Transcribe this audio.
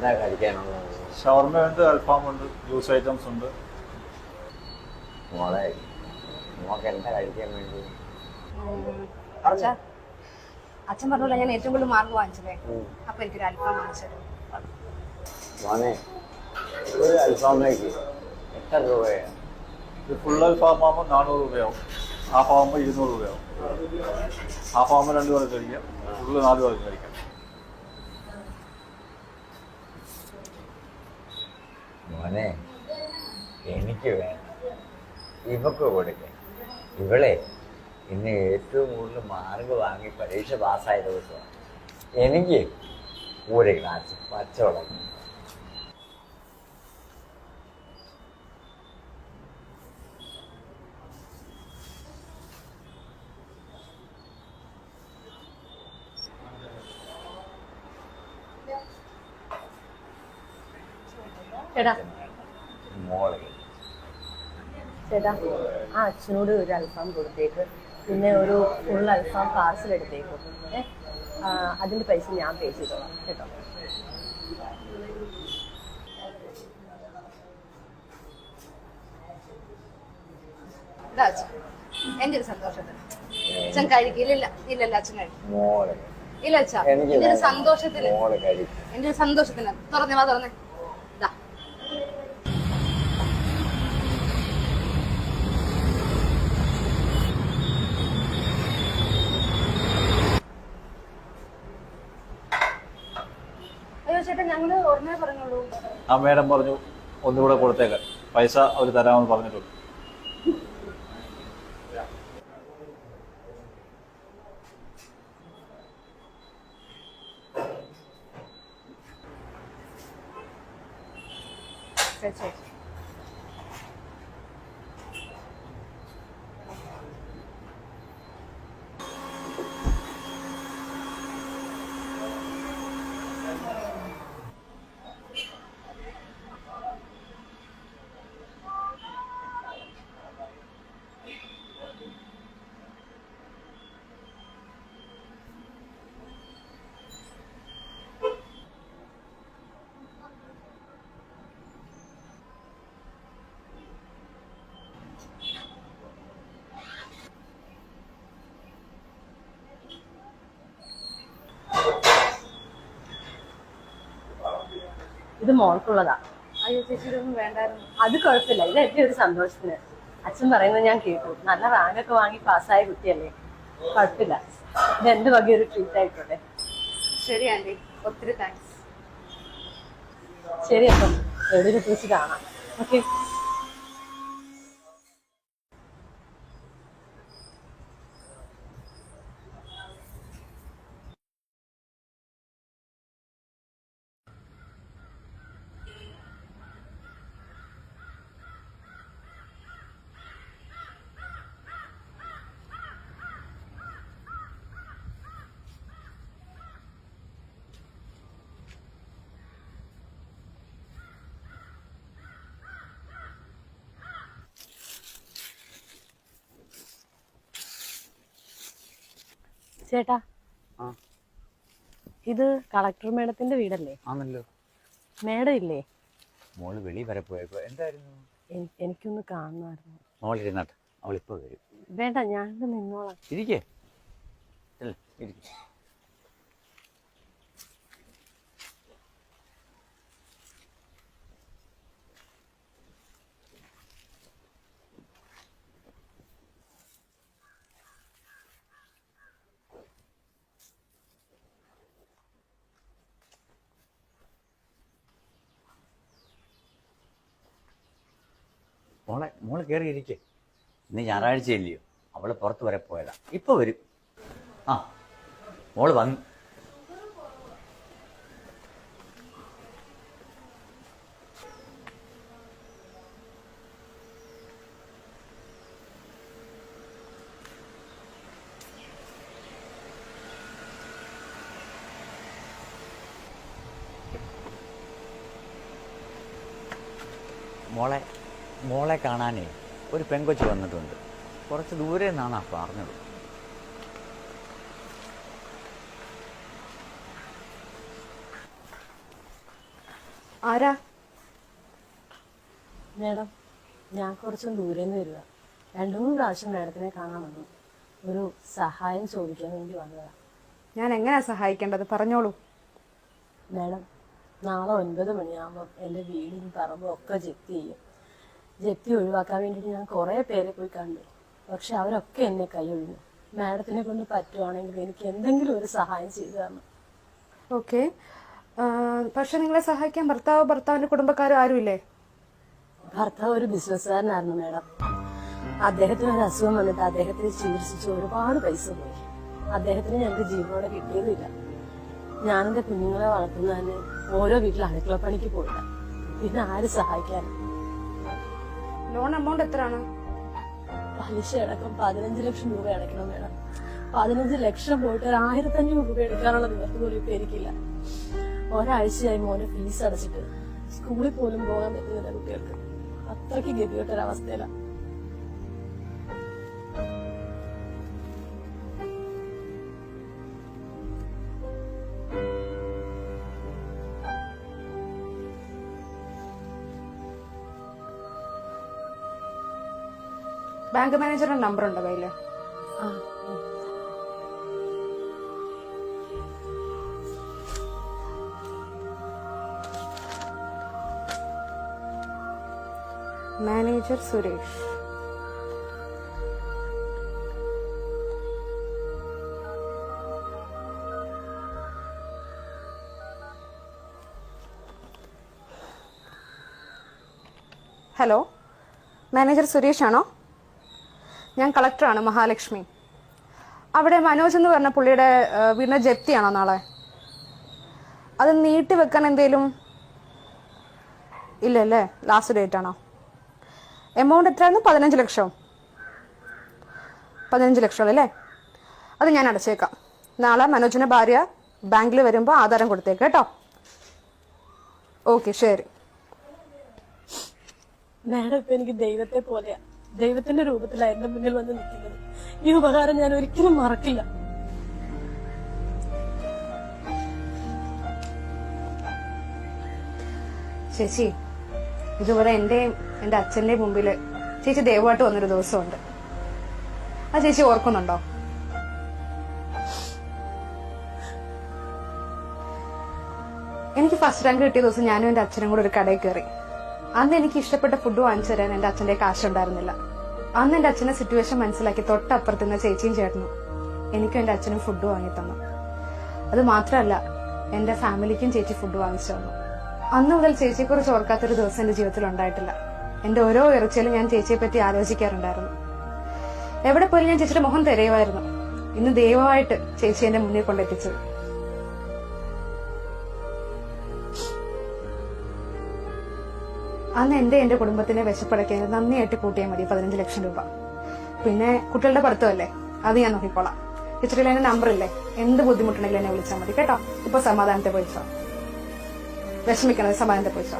എന്താ കഴിക്കാനുള്ളത്? ഷവർമ ഉണ്ട് അൽഫാം ഉണ്ട് ജ്യൂസ് ഐറ്റംസ് ഉണ്ട്. മോളെ മോക്ക് എന്താ കഴിക്കാൻ വേണ്ടി അച്ഛാ അച്ഛൻ പറഞ്ഞല്ലോ ഞാൻ ഏറ്റവും കൂടുതൽ മാർക്ക് വാങ്ങിച്ചതേ. അപ്പൊ എനിക്കൊരു അൽഫാം വാങ്ങിച്ചത്. മോനെ ഒരു അൽഫാമിലേക്ക് എത്ര രൂപയാണ് ഇത് ഫുൾ അൽഫാം ആകുമ്പോൾ നാനൂറ് രൂപയാവും. ഹാഫ് ആകുമ്പോൾ ഇരുന്നൂറ് രൂപയാവും. ഹാഫ് ആകുമ്പോൾ രണ്ട് പേർക്ക് കഴിക്കാം. ഫുള്ള് നാല് പേർക്ക് കഴിക്കാം. മോനെ എനിക്ക് വേണം. ഇവക്ക് കൊടുക്കാൻ ഇവളെ ഇന്ന് ഏറ്റവും കൂടുതൽ മാർക്ക് വാങ്ങി പരീക്ഷ പാസ്സായ ദിവസമാണ് എനിക്ക് ഒരു ഗ്ലാസ് പച്ചവളം ചേട്ടാ മോളെ. ചേട്ടാ ആ അച്ഛനോട് ഒരു അൽഫാം കൊടുത്തേക്ക്. പിന്നെ ഒരു ഫുൾ അൽഫാം പാർസൽ എടുത്തേക്കും. ഏ അതിന്റെ അതിന്റെ പൈസ ഞാൻ പേ ചെയ്തോളാം കേട്ടോ. എന്റെ ഒരു സന്തോഷത്തിന് അച്ഛൻ കഴിക്കില്ല ഇല്ലല്ല അച്ഛൻ കഴിക്കും ഇല്ല അച്ഛാ എനിക്ക് എന്റെ ഒരു. സന്തോഷത്തിന് എന്റെ ഒരു സന്തോഷത്തിന്. തുറന്നേ വാ തുറന്നേ ഇതാ അയ്യോ ചേട്ടാ ഞങ്ങൾ ഉടനെ പറഞ്ഞോളൂ ആ മേഡം പറഞ്ഞു ഒന്നുകൂടെ കൊടുത്തേക്കാൻ പൈസ അവർ തരാമെന്ന് പറഞ്ഞിട്ടുണ്ട്. ശരി ശരി. ഇത് മോൾക്കുള്ളതാ. അയ്യോ ചേച്ചി ഇതൊന്നും വേണ്ടായിരുന്നു. അത് കുഴപ്പമില്ല. ഇത് എന്റെ ഒരു സന്തോഷത്തിന്. അച്ഛൻ പറയുന്നത് ഞാൻ കേട്ടു. നല്ല റാങ്കൊക്കെ വാങ്ങി പാസ്സായ കുട്ടിയല്ലേ? കുഴപ്പമില്ല. ഇത് എന്റെ വക ഒരു ട്രീറ്റ് ആയിക്കോട്ടെ. ശരി ആന്റി. ഒത്തിരി താങ്ക്സ് ശരി അപ്പം എവിടെയൊക്കെ വെച്ച് കാണാം. ഓക്കെ ചേട്ടാ. ഇത് കളക്ടർ മേഡത്തിന്റെ വീടല്ലേ? ആണല്ലോ. മേഡം ഇല്ലേ മോൾ വെളി വരെ പോയപ്പോ എന്തായിരുന്നു? എനി- എനിക്കൊന്ന് കാണണമായിരുന്നു മോളിരുന്നാട്ടെ. അവളിപ്പോ വരും. വേണ്ട ഞാനിത് നിന്നോളാം. ഇരിക്കേ. ഇരിക്കേ. മോളെ മോൾ കയറി ഇരിക്കേ. ഇന്ന് ഞായറാഴ്ചയില്ലയോ. അവൾ പുറത്ത് വരെ പോയതാ. ഇപ്പൊ വരും. ആ മോൾ വന്നു. മോളെ മോളെ കാണാനേ ഒരു പെങ്കൊച്ച് വന്നിട്ടുണ്ട്. കുറച്ച് ദൂരെ നിന്നാണ് ആ പറഞ്ഞത്. ആരാ? മേഡം ഞാൻ കുറച്ചും ദൂരെ നിന്ന് വരിക രണ്ടു മൂന്ന് പ്രാവശ്യം മേഡത്തിനെ കാണാൻ വന്നു. ഒരു സഹായം ചോദിക്കാൻ വേണ്ടി വന്നതാ. ഞാൻ എങ്ങനെയാ സഹായിക്കേണ്ടത്? പറഞ്ഞോളൂ. മേഡം നാളെ ഒൻപത് മണിയാകുമ്പോൾ എന്റെ വീടും പറമ്പും ഒക്കെ ചെക്ക് ചെയ്യും. ജപ്തി ഒഴിവാക്കാൻ വേണ്ടിയിട്ട് ഞാൻ കുറേ പേരെ പോയി കണ്ടു. പക്ഷെ അവരൊക്കെ എന്നെ കൈയൊഴിഞ്ഞു. മാഡത്തിനെ കൊണ്ട് പറ്റുവാണെങ്കിൽ എനിക്ക് എന്തെങ്കിലും ഒരു സഹായം ചെയ്തു തരണം. ഓക്കെ. പക്ഷെ നിങ്ങളെ സഹായിക്കാൻ ഭർത്താവ് ഭർത്താവിന്റെ കുടുംബക്കാരും ആരുമില്ലേ ഭർത്താവ് ഒരു ബിസിനസ്സുകാരനായിരുന്നു മാഡം. അദ്ദേഹത്തിന് ഒരു അസുഖം വന്നിട്ട് അദ്ദേഹത്തിന് ചികിത്സിച്ച് ഒരുപാട് പൈസ പോയി. അദ്ദേഹത്തിന് ഞങ്ങൾക്ക് ജീവനോടെ കിട്ടിയതില്ല ഞാനെന്റെ കുഞ്ഞുങ്ങളെ വളർത്തുന്നതിന് ഓരോ വീട്ടിൽ അടുക്കളപ്പണിക്ക് പോയില്ല. പിന്നെ ആര് സഹായിക്കാൻ ലോൺ എമൗണ്ട് എത്രയാണ്? പലിശ അടക്കം പതിനഞ്ച് ലക്ഷം രൂപ അടയ്ക്കണം മേഡം. പതിനഞ്ച് ലക്ഷം പോയിട്ട് ഒരു ആയിരത്തഞ്ഞൂറ് രൂപ എടുക്കാനുള്ള നിവർത്തി പോലും ഇപ്പൊ എനിക്കില്ല. ഒരാഴ്ചയായി മോനെ ഫീസ് അടച്ചിട്ട്. സ്കൂളിൽ പോലും പോകാൻ പറ്റുന്നില്ല കുട്ടികൾക്ക്. അത്രയ്ക്ക് ഗതികെട്ടൊരവസ്ഥയിലാണ് ബാങ്ക് മാനേജറുടെ നമ്പർ ഉണ്ടോ കയ്യിൽ? Manager Suresh. Hello? Manager Suresh ആണോ? ഞാൻ കളക്ടറാണ് മഹാലക്ഷ്മി. അവിടെ മനോജ് എന്ന് പറഞ്ഞ പുള്ളിയുടെ വീടിന്റെ ജപ്തിയാണോ നാളെ? അത് നീട്ടി വെക്കാൻ എന്തേലും ഇല്ല അല്ലേ ലാസ്റ്റ് ഡേറ്റ് ആണോ? എമൗണ്ട് എത്രയായിരുന്നു? പതിനഞ്ച് ലക്ഷം. പതിനഞ്ച് ലക്ഷം അല്ലേ? അത് ഞാൻ അടച്ചേക്കാം. നാളെ മനോജിന്റെ ഭാര്യ ബാങ്കിൽ വരുമ്പോൾ ആധാരം കൊടുത്തേക്ക് കേട്ടോ. ഓക്കെ ശരി. മാഡം എനിക്ക് ദൈവത്തെ പോലെയാ. ദൈവത്തിന്റെ രൂപത്തിലാണ് എന്റെ മുന്നിൽ വന്ന് നിൽക്കുന്നത്. ഈ ഉപകാരം ഞാൻ ഒരിക്കലും മറക്കില്ല. ചേച്ചി ഇതുപോലെ എന്റെയും എന്റെ അച്ഛന്റെ മുമ്പിൽ ചേച്ചി ദയവായിട്ട് വന്നൊരു ദിവസമുണ്ട്. ആ ചേച്ചി ഓർക്കുന്നുണ്ടോ? എനിക്ക് ഫസ്റ്റ് റാങ്ക് കിട്ടിയ ദിവസം ഞാനും എന്റെ അച്ഛനും കൂടെ ഒരു കടയിൽ കയറി. അന്ന് എനിക്ക് ഇഷ്ടപ്പെട്ട ഫുഡ് വാങ്ങിച്ചു തരാൻ എന്റെ അച്ഛന്റെ കാശുണ്ടായിരുന്നില്ല. അന്ന് എന്റെ അച്ഛന്റെ സിറ്റുവേഷൻ മനസ്സിലാക്കി തൊട്ടപ്പുറത്ത് നിന്ന് ചേച്ചിയും ചേട്ടനും എനിക്കും എന്റെ അച്ഛനും ഫുഡ് വാങ്ങി തന്നു അത് മാത്രമല്ല എന്റെ ഫാമിലിക്കും ചേച്ചി ഫുഡ് വാങ്ങിച്ചു തന്നു. അന്ന് മുതൽ ചേച്ചിയെ കുറിച്ച് ഓർക്കാത്തൊരു ദിവസം എന്റെ ജീവിതത്തിൽ ഉണ്ടായിട്ടില്ല. എന്റെ ഓരോ ഇറച്ചിയിലും ഞാൻ ചേച്ചിയെ പറ്റി ആലോചിക്കാറുണ്ടായിരുന്നു. എവിടെ പോലും ഞാൻ ചേച്ചിയുടെ മുഖം തിരയുമായിരുന്നു. ഇന്ന് ദൈവമായിട്ട് ചേച്ചി എന്റെ മുന്നിൽ കൊണ്ടെത്തിച്ചത്. അന്ന് എന്റെ എന്റെ കുടുംബത്തിനെ വിശപ്പടക്കിയത് നന്ദിയായിട്ട് കൂട്ടിയാൽ മതി പതിനഞ്ച് ലക്ഷം രൂപ. പിന്നെ കുട്ടികളുടെ പഠിത്തമല്ലേ? അത് ഞാൻ നോക്കിക്കോളാം. ടീച്ചറിൽ എന്റെ നമ്പർ ഇല്ലേ എന്ത് ബുദ്ധിമുട്ടുണ്ടെങ്കിലും എന്നെ വിളിച്ചാൽ മതി. കേട്ടോ? ഇപ്പൊ സമാധാനത്തെ പോയിച്ചോ വിഷമിക്കണത് സമാധാനത്തെ പോയിച്ചോ